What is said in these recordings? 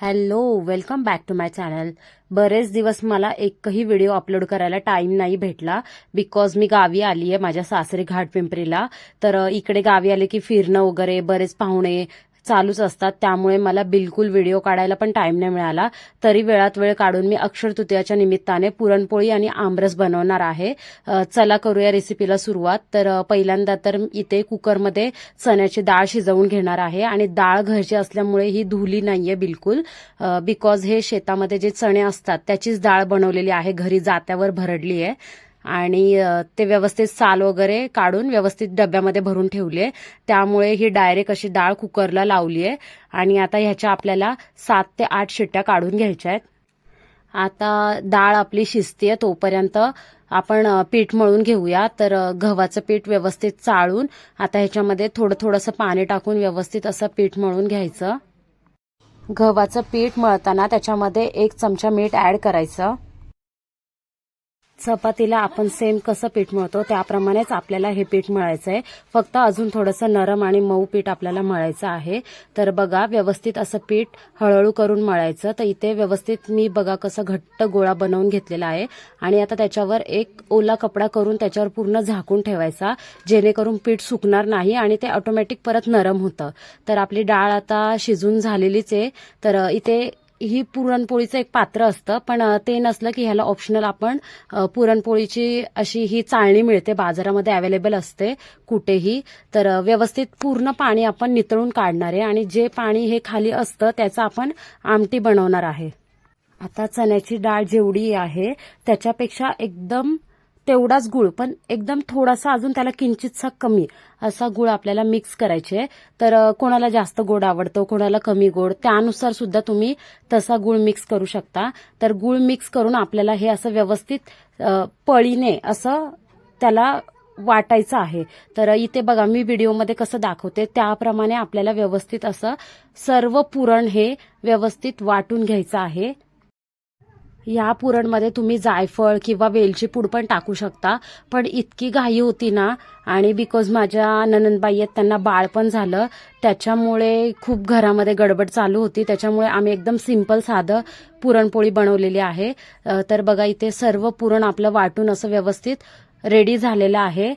Hello welcome back to my channel. बरेच दिवस मला एकही व्हिडिओ अपलोड करायला टाइम नाही भेटला बिकॉज मी गावी आली आहे माझ्या सासरी घाट पिंपरीला तर इकडे गावी आले की फिरणं वगैरे बरेच पाहुणे चालूच असतात. त्यामुळे मला बिलकुल व्हिडिओ काढायला पण टाइम नाही मिळाला. तरी वेळात वेळ काढून मी अक्षर तृतीयाच्या निमित्ताने पुरणपोळी आणि आमरस बनवणार आहे. चला करूया रेसिपीला सुरुवात. तर पहिल्यांदा तर इथे कुकरमध्ये चण्याची डाळ शिजवून घेणार आहे आणि डाळ घरची असल्यामुळे ही धुली नाहीये बिलकुल. बिकॉज हे शेतामध्ये जे चणे असतात त्याचीच डाळ बनवलेली आहे. घरी जात्यावर भरडली आहे आणि ते व्यवस्थित साल वगैरे काढून व्यवस्थित डब्यामध्ये भरून ठेवली आहे त्यामुळे ही डायरेक्ट अशी डाळ कुकरला लावली आहे आणि आता ह्याच्या आपल्याला सात ते आठ शिट्ट्या काढून घ्यायच्या आहेत. आता डाळ आपली शिजतीये तोपर्यंत आपण पीठ मळून घेऊया. तर गव्हाचं पीठ व्यवस्थित चाळून आता ह्याच्यामध्ये थोडं थोडंसं पाणी टाकून व्यवस्थित असं पीठ मळून घ्यायचं. गव्हाचं पीठ मळताना त्याच्यामध्ये एक चमचा मीठ ऍड करायचं. चपातीला आपण सेम कसं पीठ मळतो त्याप्रमाणेच आपल्याला हे पीठ मळायचं आहे फक्त अजून थोडंसं नरम आणि मऊ पीठ आपल्याला मळायचं आहे. तर बघा व्यवस्थित असं पीठ हळूहळू करून मळायचं. तर इथे व्यवस्थित मी बघा कसं घट्ट गोळा बनवून घेतलेला आहे. आणि आता त्याच्यावर एक ओला कपडा करून त्याच्यावर पूर्ण झाकून ठेवायचा जेणेकरून पीठ सुकणार नाही आणि ते ऑटोमॅटिक परत नरम होतं. तर आपली डाळ आता शिजून झालेलीच आहे. तर इथे ही पुरणपोळीचं एक पात्र असतं पण ते नसलं की ह्याला ऑप्शनल आपण पुरणपोळीची अशी ही चाळणी मिळते बाजारामध्ये अवेलेबल असते कुठेही. तर व्यवस्थित पूर्ण पाणी आपण नितळून काढणार आहे आणि जे पाणी हे खाली असतं त्याचं आपण आमटी बनवणार आहे. आता चण्याची डाळ जेवढी आहे त्याच्यापेक्षा एकदम तेवढाच गुळ पण एकदम थोडासा अजून त्याला किंचितसा कमी. असा गुळ आपल्याला मिक्स करायचे तर कोणाला जास्त गोड आवडतो कोणाला कमी गोड त्यानुसार सुद्धा तुम्ही तसा गुळ मिक्स करू शकता. तर गुळ मिक्स करून आपल्याला हे असं व्यवस्थित पळीने असं त्याला वाटायचं आहे. तर इथे बघा मी व्हिडिओमध्ये कसं दाखवते त्याप्रमाणे आपल्याला व्यवस्थित असं सर्व पुरण हे व्यवस्थित वाटून घ्यायचं आहे. या पुरणमध्ये तुम्ही जायफळ किंवा वेलची पूड पण टाकू शकता. पण इतकी घाई होती ना आणि बिकॉज माझ्या ननंदबाई आहेत त्यांना बाळ पण झालं त्याच्यामुळे खूप घरामध्ये गडबड चालू होती. त्याच्यामुळे आम्ही एकदम सिंपल साधं पुरणपोळी बनवलेली आहे. तर बघा इथे सर्व पुरण आपलं वाटून असं व्यवस्थित रेडी झालेलं आहे.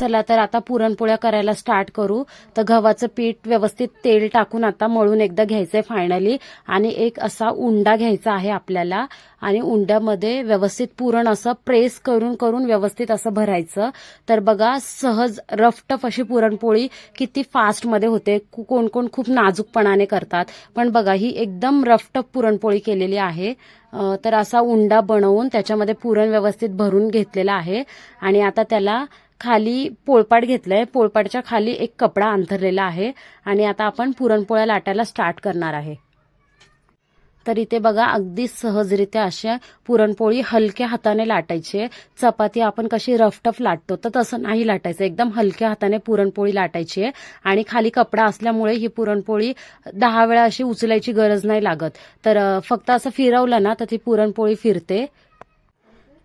चला तर आता पुरणपोळ्या करायला स्टार्ट करू. तर गव्हाचं पीठ व्यवस्थित तेल टाकून आता मळून एकदा घ्यायचंय फायनली आणि एक असा उंडा घ्यायचा आहे आपल्याला. आणि उंड्यामध्ये व्यवस्थित पुरण असं प्रेस करून करून व्यवस्थित असं भरायचं. तर बघा सहज रफटफ अशी पुरणपोळी किती फास्टमध्ये होते. कु- कोण कोण खूप नाजूकपणाने करतात. पण बघा ही एकदम रफटफ पुरणपोळी केलेली आहे. तर असा उंडा बनवून त्याच्यामध्ये पुरण व्यवस्थित भरून घेतलेला आहे. आणि आता त्याला खाली पोळपाट आहे पोळपाटच्या खाली एक कपडा अंथरलेला आहे आणि आता आपण पुरणपोळ्या लाटायला स्टार्ट करणार आहे. तर इथे बघा अगदी सहजरित्या अशा पुरणपोळी हलक्या हाताने लाटायची आहे. चपाती आपण कशी रफटफ लाटतो तर तसं नाही लाटायचं. एकदम हलक्या हाताने पुरणपोळी लाटायची आहे. आणि खाली कपडा असल्यामुळे ही पुरणपोळी दहा वेळा अशी उचलायची गरज नाही लागत. तर फक्त असं फिरवलं ना तर ती पुरणपोळी फिरते.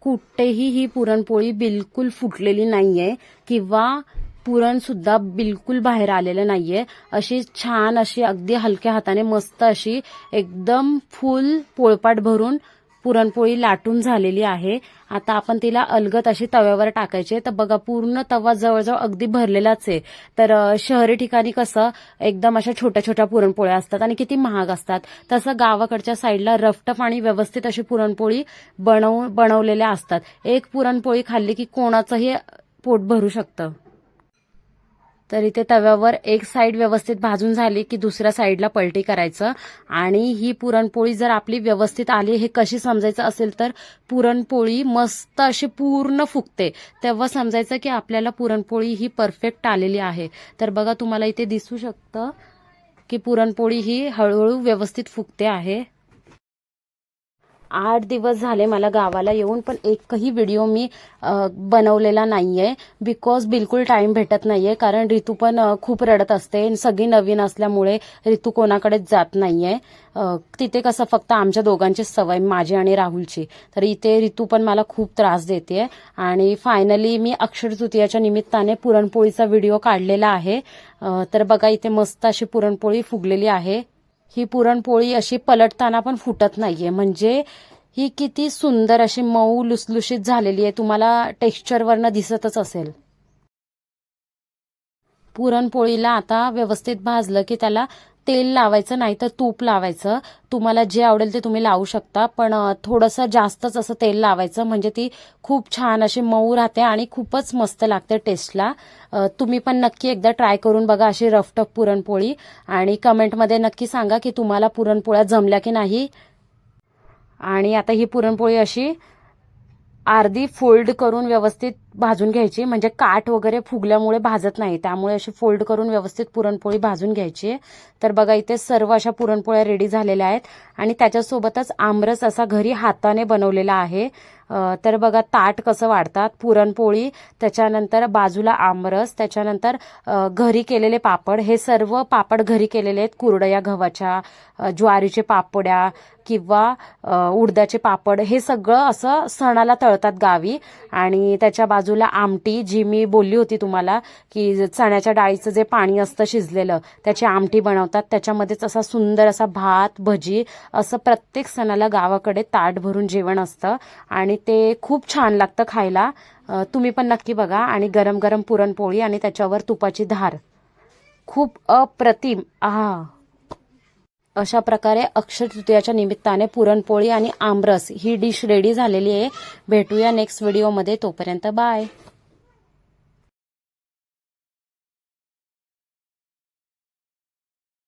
कुठेही ही पुरणपोळी बिलकुल फुटलेली नाहीये किंवा पुरण सुद्धा बिलकुल बाहेर आलेलं नाहीये. अशी छान अशी अगदी हलक्या हाताने मस्त अशी एकदम फुल पोळपाट भरून पुरणपोळी लाटून झालेली आहे. आता आपण तिला अलगत अशी तव्यावर टाकायची तर बघा पूर्ण तवा जवळजवळ अगदी भरलेलाच आहे. तर शहरी ठिकाणी कसं एकदम अशा छोट्या छोट्या पुरणपोळ्या असतात आणि किती महाग असतात. तसं गावाकडच्या साईडला रफटफ आणि व्यवस्थित अशी पुरणपोळी बनव बनवलेल्या असतात. एक पुरणपोळी खाल्ली की कोणाचंही पोट भरू शकतं. तर इथे तव्यावर एक साईड व्यवस्थित भाजून झाली की दुसऱ्या साईडला पलटी करायचं. आणि ही पुरणपोळी जर आपली व्यवस्थित आली हे कशी समजायचं असेल तर पुरणपोळी मस्त अशी पूर्ण फुगते. तेव्हा समजायचं की आपल्याला पुरणपोळी ही परफेक्ट आलेली आहे. तर बघा तुम्हाला इथे दिसू शकतं की पुरणपोळी ही हळूहळू व्यवस्थित फुगते आहे. आठ दिवस झाले मला गावाला येऊन पण एकही व्हिडिओ मी बनवलेला बनवलेला नाहीये. बिकॉज बिलकुल टाइम भेटत नाहीये कारण ऋतू पण खूप रडत असते. सगळी नवीन असल्यामुळे ऋतू कोणाकडेच जात नाहीये. आहे तिथे कसं फक्त आमच्या दोघांचीच सवय माझी आणि राहुलची. तर इथे ऋतू पण मला खूप त्रास देते आणि फायनली मी अक्षर तृतीयाच्या निमित्ताने पुरणपोळीचा व्हिडिओ काढलेला आहे. तर बघा इथे मस्त अशी पुरणपोळी फुगलेली आहे. ही पुरणपोळी अशी पलटताना पण फुटत नाहीये. म्हणजे ही किती सुंदर अशी मऊ लुसलुशीत झालेली आहे. तुम्हाला टेक्स्चरवरनं दिसतच असेल. पुरणपोळीला आता व्यवस्थित भाजलं की त्याला तेल लावायचं नाही तर तूप लावायचं. तुम्हाला जे आवडेल ते तुम्ही लावू शकता. पण थोडंसं जास्तच असं तेल लावायचं. म्हणजे ती खूप छान अशी मऊ राहते आणि खूपच मस्त लागते टेस्टला. तुम्ही पण नक्की एकदा ट्राय करून बघा अशी रफटफ पुरणपोळी. आणि कमेंटमध्ये नक्की सांगा की तुम्हाला पुरणपोळ्या जमल्या की नाही. आणि आता ही पुरणपोळी अशी अर्धी फोल्ड करून व्यवस्थित भाजून घ्यायची म्हणजे काठ वगैरे फुगल्यामुळे भाजत नाही. त्यामुळे अशी फोल्ड करून व्यवस्थित पुरणपोळी भाजून घ्यायची. तर बघा इथे सर्व अशा पुरणपोळ्या रेडी झालेल्या आहेत. आणि त्याच्यासोबतच आमरस असा घरी हाताने बनवलेला आहे. तर बघा ताट कसं वाढतात पुरणपोळी त्याच्यानंतर बाजूला आमरस त्याच्यानंतर घरी केलेले पापड. हे सर्व पापड घरी केलेले आहेत कुरडया गव्हाच्या ज्वारीचे पापड्या किंवा उडदाचे पापड. हे सगळं असं सणाला तळतात गावी. आणि त्याच्या बाजू बाजूला आमटी जी मी बोलली होती तुम्हाला की चण्याच्या डाळीचं जे पाणी असतं शिजलेलं त्याची आमटी बनवतात. त्याच्यामध्येच असा सुंदर असा भात भजी असं प्रत्येक सणाला गावाकडे ताट भरून जेवण असतं आणि ते खूप छान लागतं खायला. तुम्ही पण नक्की बघा आणि गरम गरम पुरणपोळी आणि त्याच्यावर तुपाची धार. खूप अप्रतिम. आहा. अशा प्रकारे अक्षय तृतीयाच्या निमित्ताने पुरणपोळी आणि आमरस ही डिश रेडी झालेली आहे. भेटूया नेक्स्ट व्हिडिओमध्ये तोपर्यंत बाय